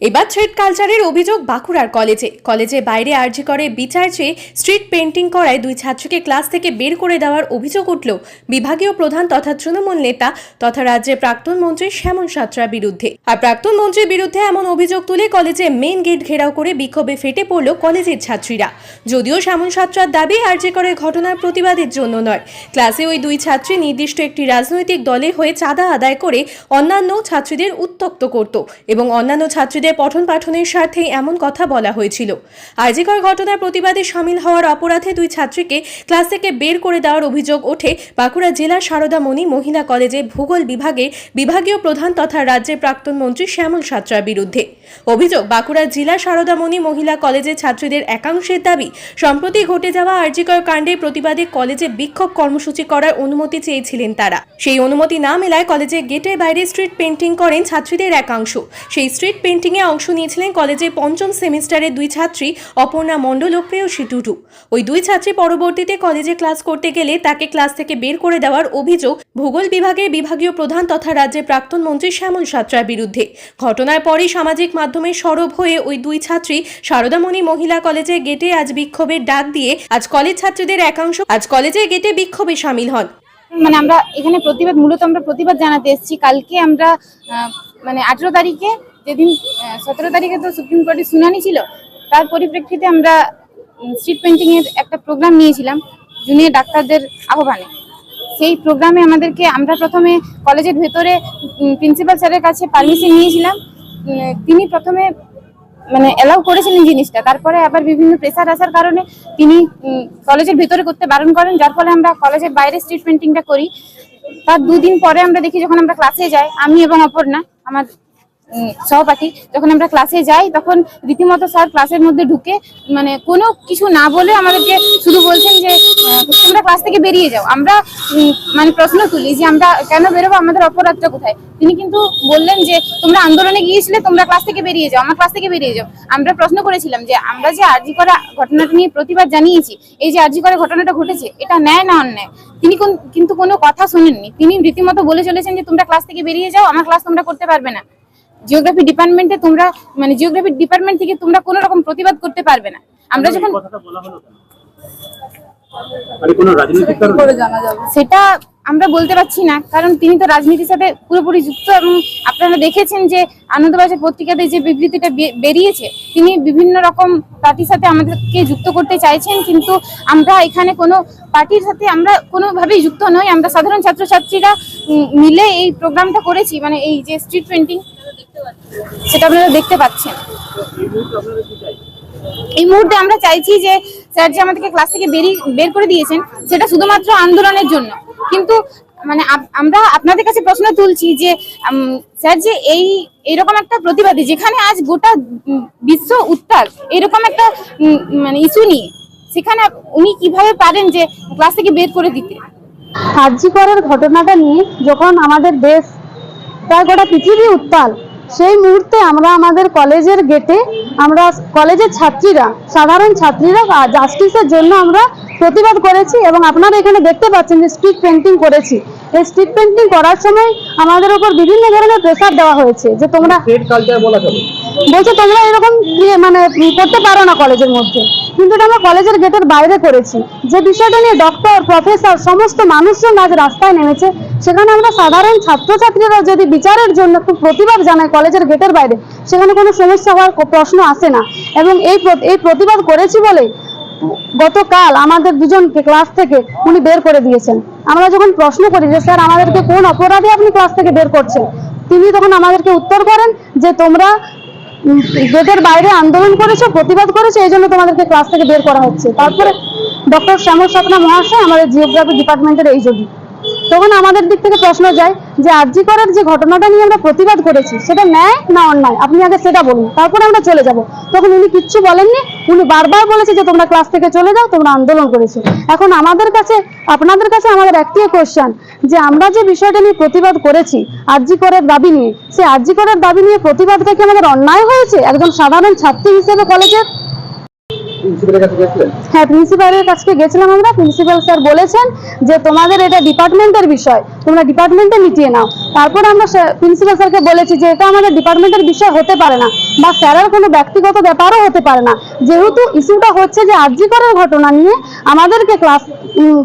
এবার থ্রেড কালচারের অভিযোগ বাঁকুড়ার কলেজে। কলেজে বাইরে আর্জি করে বিচার চেয়ে স্ট্রিট পেন্টিং করায় দুই ছাত্রকে ক্লাস থেকে বের করে দেওয়ার অভিযোগ উঠল। বিভাগীয় প্রধান তথা তৃণমূল নেতা তথা রাজ্যের প্রাক্তন মন্ত্রী শ্যামল সাঁতরার বিরুদ্ধে। আর প্রাক্তন মন্ত্রীর বিরুদ্ধে এমন অভিযোগ তুলে কলেজে মেন গেট ঘেরাও করে বিক্ষোভে ফেটে পড়ল কলেজের ছাত্রীরা। যদিও শ্যামল সাঁতরার দাবি আর্জি করে ঘটনার প্রতিবাদের জন্য নয়। ক্লাসে ওই দুই ছাত্রী নির্দিষ্ট একটি রাজনৈতিক দলের হয়ে চাঁদা আদায় করে অন্যান্য ছাত্রীদের উত্তক্ত করত এবং অন্যান্য ছাত্রীদের পঠন পাঠনের স্বার্থে এমন কথা বলা হয়েছিল। আরজিকর ঘটনার প্রতিবাদে সামিল হওয়ার অপরাধে দুই ছাত্রীকে ক্লাস থেকে বের করে দেওয়ার অভিযোগ ওঠে বাঁকুড়া জেলার সারদামণি মহিলা কলেজে ভূগোল বিভাগে বিভাগীয় প্রধান তথা রাজ্যের প্রাক্তন মন্ত্রী শ্যামল সাঁতরার বিরুদ্ধে। অভিযোগ, বাঁকুড়া জেলা সারদামণি মহিলা কলেজের ছাত্রীদের একাংশের দাবি, সম্প্রতি ঘটে যাওয়া আরজিকর কাণ্ডের প্রতিবাদে কলেজে বিক্ষোভ কর্মসূচি করার অনুমতি চেয়েছিলেন তারা। সেই অনুমতি না মেলায় কলেজের গেটের বাইরে স্ট্রিট পেন্টিং করেন ছাত্রীদের একাংশ। সেই স্ট্রিট পেন্টিংয়ে অংশ নিয়েছিলেন কলেজের পঞ্চম সেমিস্টারের দুই ছাত্রী অপর্ণা মণ্ডল ও প্রেয়সী টুটু। ওই দুই ছাত্রী পরবর্তীতে কলেজে ক্লাস করতে গেলে তাকে ক্লাস থেকে বের করে দেওয়ার অভিযোগ ভূগোল বিভাগের বিভাগীয় প্রধান তথা রাজ্যের প্রাক্তন মন্ত্রী শ্যামল সাঁতরার বিরুদ্ধে। ঘটনার পরই সামাজিক মাধ্যমে সরব হয়ে ওই দুই ছাত্রী সারদামণি মহিলা কলেজের গেটে আজ বিক্ষোভের ডাক দিয়ে আজ কলেজ ছাত্রীদের একাংশ আজ কলেজের গেটে বিক্ষোভে সামিল হন। মানে আমরা এখানে প্রতিবাদ, মূলত আমরা প্রতিবাদ জানাতে এসেছি। কালকে আমরা মানে আঠেরো তারিখে যেদিন সতেরো তারিখে তো সুপ্রিম কোর্টে শুনানি ছিল, তার পরিপ্রেক্ষিতে আমরা স্ট্রিট পেন্টিং এর একটা প্রোগ্রাম নিয়েছিলাম, জুনিয়র ডাক্তারদের আহ্বানে। সেই প্রোগ্রামে আমাদেরকে, আমরা প্রথমে কলেজের ভেতরে প্রিন্সিপাল স্যারের কাছে পারমিশন নিয়েছিলাম। তিনি প্রথমে মানে অ্যালাউ করেছিলেন জিনিসটা। তারপরে আবার বিভিন্ন প্রেসার আসার কারণে তিনি কলেজের ভেতরে করতে বারণ করেন, যার ফলে আমরা কলেজের বাইরে স্ট্রিট পেন্টিংটা করি। তার দুদিন পরে আমরা দেখি, যখন আমরা ক্লাসে যাই, আমি এবং অপর্ণা, আমার সহপাঠী, যখন আমরা ক্লাসে যাই, তখন রীতিমতো স্যার ক্লাসের মধ্যে ঢুকে মানে কোনো কিছু না বলে আমাদেরকে শুধু বলছেন যে তোমরা ক্লাস থেকে বেরিয়ে যাও। আমরা মানে প্রশ্ন তুলি যে, আমরা কেন বেরোবো? আমাদের অপরাধটা কোথায়? তিনি কিন্তু বললেন যে, তোমরা আন্দোলনে গিয়েছিলে, তোমরা ক্লাস থেকে বেরিয়ে যাও, আমার ক্লাস থেকে বেরিয়ে যাও। আমরা প্রশ্ন করেছিলাম যে, আমরা যে আরজি করা ঘটনাটা নিয়ে প্রতিবাদ জানিয়েছি, এই যে আরজি করা ঘটনাটা ঘটেছে, এটা ন্যায় না অন্যায়? তিনি কোন- কিন্তু কোনো কথা শোনেননি। তিনি রীতিমতো বলে চলেছেন যে, তোমরা ক্লাস থেকে বেরিয়ে যাও, আমার ক্লাস তোমরা করতে পারবে না। জিওগ্রাফি ডিপার্টমেন্টে তোমরা মানে জিওগ্রাফি ডিপার্টমেন্ট থেকে তোমরা কোনো রকম প্রতিবাদ করতে পারবে না। আমরা যখন কথাটা বলা হলো কেন? মানে কোনো রাজনৈতিক কারণে? সেটা আমরা বলতে পারছি না কারণ তিনি তো রাজনীতির সাথে পুরোপুরি যুক্ত এবং আপনারা দেখেছেন যে আনন্দবাজার পত্রিকাতে যে বিবৃতিটা বেরিয়েছে তিনি বিভিন্ন রকম পার্টির সাথে আমাদেরকে যুক্ত করতে চাইছেন কিন্তু আমরা এখানে কোনো পার্টির সাথে আমরা কোনোভাবেই যুক্ত নই। আমরা সাধারণ ছাত্রছাত্রীরা মিলে এই প্রোগ্রামটা করেছি মানে এই যে স্ট্রিট পেন্টিং সেটা আপনারা দেখতে পাচ্ছেন। এই মুহূর্তে আমরা চাইছি যে স্যার যে আমাদেরকে ক্লাস থেকে বেরিয়ে, বের করে দিয়েছেন, সেটা শুধুমাত্র আন্দোলনের জন্য। কিন্তু মানে আমরা আপনাদের কাছে প্রশ্ন তুলছি যে স্যার যে এই, এরকম একটা প্রতিবাদী, যেখানে আজ গোটা বিশ্ব উত্তাল, এরকম একটা মানে ইস্যু নিয়ে, সেখানে উনি কীভাবে পারেন যে ক্লাস থেকে বের করে দিতে? আর্জি করার ঘটনাটা নিয়ে যখন আমাদের দেশ প্রায় গোটা পৃথিবী উত্তাল সেই মুহূর্তে আমরা আমাদের কলেজের গেটে আমরা কলেজের ছাত্রীরা, সাধারণ ছাত্রীরা জাস্টিসের জন্য আমরা প্রতিবাদ করেছি এবং আপনারা এখানে দেখতে পাচ্ছেন যে স্ট্রিট পেন্টিং করেছি। এই স্ট্রিট পেন্টিং করার সময় আমাদের উপর বিভিন্ন ধরনের প্রেসার দেওয়া হয়েছে যে তোমরা কালচার বলা চলে। বলছে তোমরা এরকম ইয়ে মানে করতে পারো না কলেজের মধ্যে। কিন্তু এটা আমরা কলেজের গেটের বাইরে করেছি। যে বিষয়টা নিয়ে ডক্টর প্রফেসর সমস্ত মানুষজন আজ রাস্তায় নেমেছে, সেখানে আমরা সাধারণ ছাত্রছাত্রীরা যদি বিচারের জন্য একটু প্রতিবাদ জানাই কলেজের গেটের বাইরে, সেখানে কোনো সমস্যা হওয়ার প্রশ্ন আসে না। এবং এই এই প্রতিবাদ করেছি বলে গতকাল আমাদের দুজনকে ক্লাস থেকে উনি বের করে দিয়েছেন। আমরা যখন প্রশ্ন করি যে, স্যার, আমাদেরকে কোন অপরাধে আপনি ক্লাস থেকে বের করছেন? তিনি তখন আমাদেরকে উত্তর করেন যে, তোমরা গেটের বাইরে আন্দোলন করেছে, প্রতিবাদ করেছে, এই জন্য তোমাদেরকে ক্লাস থেকে বের করা হচ্ছে। তারপরে ডক্টর শ্যামল সাপনা মহাশয়, আমাদের জিওগ্রাফি ডিপার্টমেন্টের এই যোগী। তখন আমাদের দিক থেকে প্রশ্ন যায় যে আরজি করার যে ঘটনাটা নিয়ে আমরা প্রতিবাদ করেছি, সেটা ন্যায় না অন্যায়? আপনি আগে সেটা বলুন, তারপরে আমরা চলে যাব। তখন উনি কিচ্ছু বলেননি, উনি বারবার বলেছে যে তোমরা ক্লাস থেকে চলে যাও, তোমরা আন্দোলন করেছ। এখন আমাদের কাছে, আপনাদের কাছে আমাদের একটি কোশ্চেন যে আমরা যে বিষয়টা নিয়ে প্রতিবাদ করেছি, আরজি করের দাবি নিয়ে, সেই আরজি করের দাবি নিয়ে প্রতিবাদটা কি আমাদের অন্যায় হয়েছে? একজন সাধারণ ছাত্রী হিসেবে কলেজের হ্যাঁ প্রিন্সিপালের কাছে গেছিলাম আমরা। প্রিন্সিপাল স্যার বলেছেন যে, তোমাদের এটা ডিপার্টমেন্টের বিষয়। তোমরা ডিপার্টমেন্টে মিটিয়ে নাও। তারপরে আমরা প্রিন্সিপাল স্যারকে বলেছি যে এটা আমাদের ডিপার্টমেন্টের বিষয় হতে পারে না বা স্যারের কোনো ব্যক্তিগত ব্যাপারও হতে পারে না। যেহেতু ইস্যুটা হচ্ছে যে আর্যিকরের ঘটনা নিয়ে আমাদেরকে ক্লাস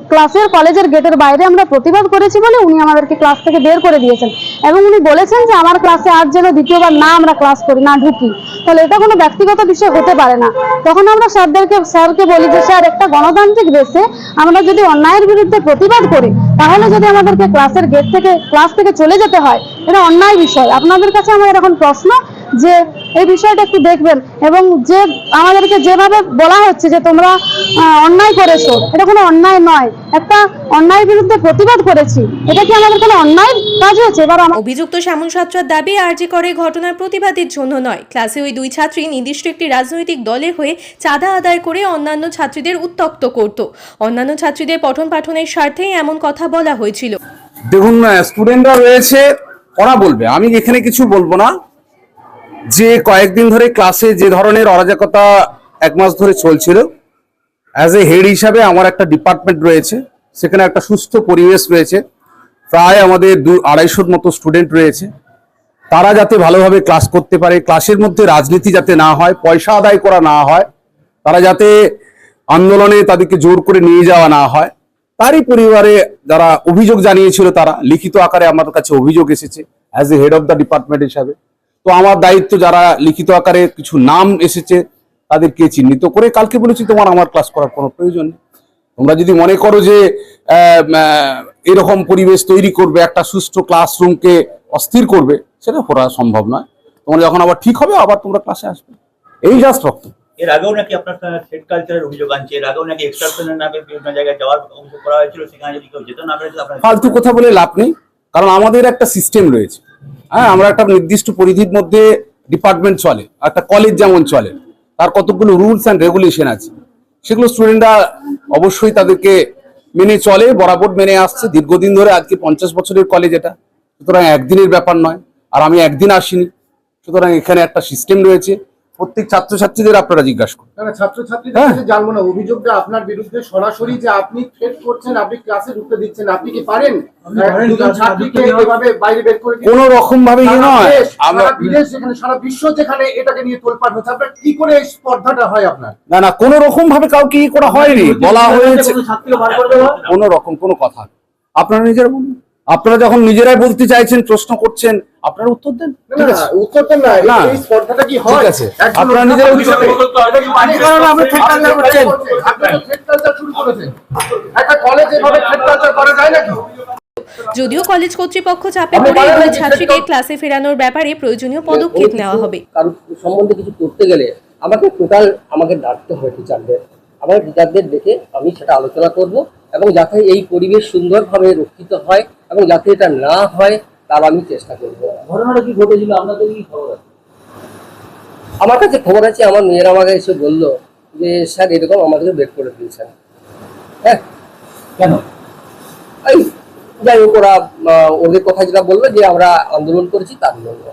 ক্লাসের কলেজের গেটের বাইরে আমরা প্রতিবাদ করেছি বলে উনি আমাদেরকে ক্লাস থেকে বের করে দিয়েছেন। এবং উনি বলেছেন যে আমার ক্লাসে আর যেন দ্বিতীয়বার না আমরা ক্লাস করি, না ঢুকি। তাহলে এটা কোনো ব্যক্তিগত বিষয় হতে পারে না। তখন আমরা স্যারদেরকে, স্যারকে বলি যে, স্যার, একটা গণতান্ত্রিক দেশে আমরা যদি অন্যায়ের বিরুদ্ধে প্রতিবাদ করি তাহলে যদি আমাদেরকে ক্লাসের গেট থেকে ক্লাস থেকে চলে যেতে হয়, এটা অন্যায় বিষয়। আপনাদের কাছে আমার এখন প্রশ্ন যে এই বিষয়টা একটু দেখবেন এবং যে আমাদেরকে যেভাবে বলা হচ্ছে যে তোমরা অন্যায় করেছ এটা কোনো অন্যায় নয়। একটা অন্যায়ের বিরুদ্ধে প্রতিবাদ করেছি এটা কি আমাদের কোনো অন্যায় কাজ হয়েছে? এবার অভিযুক্ত শ্যামল সাত্রার দাবি আরজি করে ঘটনার প্রতিবাদের জন্য নয়। ক্লাসে ওই দুই ছাত্রী নির্দিষ্ট একটি রাজনৈতিক দলের হয়ে চাঁদা আদায় করে অন্যান্য ছাত্রীদের উত্তক্ত করত। অন্যান্য ছাত্রীদের পঠন পাঠনের স্বার্থেই এমন কথা বলা হয়েছিল। দেখুন স্টুডেন্টরা রয়েছে ওরা বলবে। আমি এখানে কিছু বলব না। যে কয়েকদিন ধরে ক্লাসে যে ধরনের অরাজকতা এক মাস ধরে চলছিল অ্যাজ এ হেড হিসাবে আমার একটা ডিপার্টমেন্ট রয়েছে, সেখানে একটা সুস্থ পরিবেশ রয়েছে, প্রায় আমাদের দু আড়াইশোর মতো স্টুডেন্ট রয়েছে। তারা যাতে ভালোভাবে ক্লাস করতে পারে ক্লাসের মধ্যে রাজনীতি যাতে না হয়, পয়সা আদায় করা না হয়, তারা যাতে আন্দোলনে তাদেরকে জোর করে নিয়ে যাওয়া না হয়, তারই পরিবারে যারা অভিযোগ জানিয়েছিল তারা, লিখিত আকারে আমার কাছে অভিযোগ এসেছে as a head of the department হিসাবে। তো আমার দায়িত্ব যারা লিখিত আকারে কিছু নাম এসেছে তাদেরকে চিহ্নিত করে কালকে বলেছি তোমার আমার ক্লাস করার কোনো প্রয়োজন নেই। তোমরা যদি মনে করো যে এরকম পরিবেশ তৈরি করবে একটা সুষ্ঠু ক্লাসরুমকে অস্থির করবে সেটা করা সম্ভব নয়। তোমরা যখন আবার ঠিক হবে আবার তোমরা ক্লাসে আসবে। এই জাস্ট রক্ত। এর আগেও নাকি আপনার কালচারের অভিযোগ আনছে এর আগেও নাকি এক্সট্রাকশনের নামে বিভিন্ন জায়গায় যাওয়ার অভিযোগ করা হয়েছিল সেখানে যদি কেউ যেত না ফালতু কথা বলে লাভ নেই কারণ আমাদের একটা সিস্টেম রয়েছে। হ্যাঁ আমরা একটা নির্দিষ্ট পরিধির মধ্যে ডিপার্টমেন্ট চলে একটা কলেজ যেমন চলে, তার কতগুলো রুলস অ্যান্ড রেগুলেশন আছে। সেগুলো স্টুডেন্টরা অবশ্যই তাদেরকে মেনে চলে, বরাবর মেনে আসছে। দীর্ঘদিন ধরে আজকে পঞ্চাশ বছরের কলেজ এটা, সুতরাং একদিনের ব্যাপার নয়, আর আমি একদিন আসিনি, সুতরাং এখানে একটা সিস্টেম রয়েছে। প্রত্যেক ছাত্রছাত্রীদের আপনারা জিজ্ঞাসা করুন। না ছাত্রছাত্রীদের হ্যাঁ। কাছে জানব না অভিযোগটা আপনার বিরুদ্ধে সরাসরি যে আপনি থ্রেট করছেন আপনি ক্লাসে ঢুকতে দিচ্ছেন আপনি কি পারেন? দুজন ছাত্রীকে এভাবে বাইরে বের করে দিতে? কোন রকম ভাবে ইয়ে নয়। আমরা বিদেশ যেখানে সারা বিশ্ব যেখানে এটাকে নিয়ে তোলপাড় হচ্ছে আপনার কি করে স্পর্ধাটা হয় আপনার? না না কোন রকম ভাবে কাউকে ই করা হয়নি। বলা হয়েছে কোন রকম কোনো কথা। আপনারা নিজেরা বলুন। আপনারা যখন নিজেরাই বলতে চাইছেন প্রশ্ন করছেন আপনারা উত্তর দেন। না, ঠিক না, আছে উত্তরটা না না। স্পর্ধাটা কি হয়? ঠিক আছে। আপনারা নিজেরা হিসেবে- আপনি কারণ আপনি থ্রেড কালচার করছেন। আপনি তো থ্রেড কালচার শুরু করেছেন। একটা কলেজ এভাবে করা যায় নাকি? যদিও কলেজ কর্তৃপক্ষ চাপে পড়ে দুই ছাত্রীকে ক্লাসে ফেরানোর ব্যাপারে প্রয়োজনীয় পদক্ষেপ নেওয়া হবে। কারণ সম্বন্ধে কিছু করতে গেলে আমাকে টোটাল আমাকে ডাকতে হয় টিচারদের আমার টিচারদের দেখে আমি সেটা আলোচনা করব। এবং যাতে এই পরিবেশ সুন্দরভাবে রক্ষিত হয় এবং যাতে এটা না হয় তার আমি চেষ্টা করব। ঘটনাটা কি ঘটেছিল? আপনাদের কি খবর আছে? আমার কাছে খবর আছে আমার মেয়েরা আমাকে এসে বলল যে স্যার এরকম আমাদেরকে বের করে দিয়েছেন হ্যাঁ। কেন? এই যাই হোক ওরা ওদের কথা যেটা বলল যে আমরা আন্দোলন করেছি তার জন্য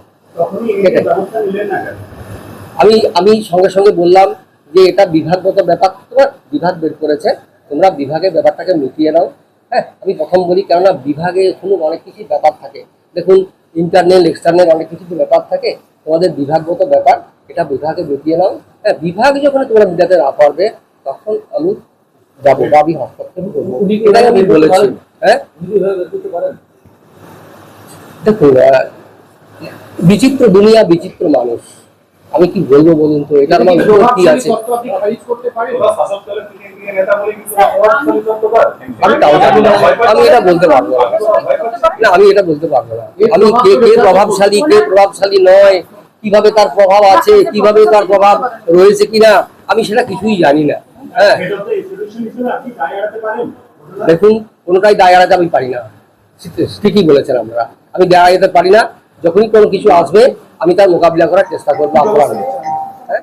আমি আমি সঙ্গে সঙ্গে বললাম যে এটা বিভাগগত ব্যাপার তোমার বিভাগ বের করেছে। তোমরা বিভাগের ব্যাপারটাকে মিটিয়ে নাও। হ্যাঁ আমি প্রথম বলি কেননা বিভাগে এখনও অনেক কিছু ব্যাপার থাকে। দেখুন ইন্টারনাল এক্সটার্নাল অনেক কিছু তো ব্যাপার থাকে। তোমাদের বিভাগগত ব্যাপার এটা বিভাগে মিটিয়ে নাও। হ্যাঁ বিভাগ যখন তোমরা মিটাতে না পারবে তখন আমি যাব বা আমি হস্তক্ষেপ করব। এটাই আমি বলেছি। হ্যাঁ? দেখুন বিচিত্র দুনিয়া বিচিত্র মানুষ। আমি কি বলব বলুন তো? এটার মধ্যে কি আছে। আমি তাও জানি না। আমি এটা বলতে পারব না। না আমি এটা বলতে পারব না। আমি কে কে প্রভাবশালী কে প্রভাবশালী নয় কীভাবে তার প্রভাব আছে কীভাবে তার প্রভাব রয়েছে কিনা আমি সেটা কিছুই জানি না। হ্যাঁ। দেখুন কোনোটাই দায় এড়াতে আমি পারি না। ঠিকই বলেছেন আমরা আমি দায় এড়াতে পারি না। যখনই কোনো কিছু আসবে আমি তার মোকাবিলা করার চেষ্টা করব আপনার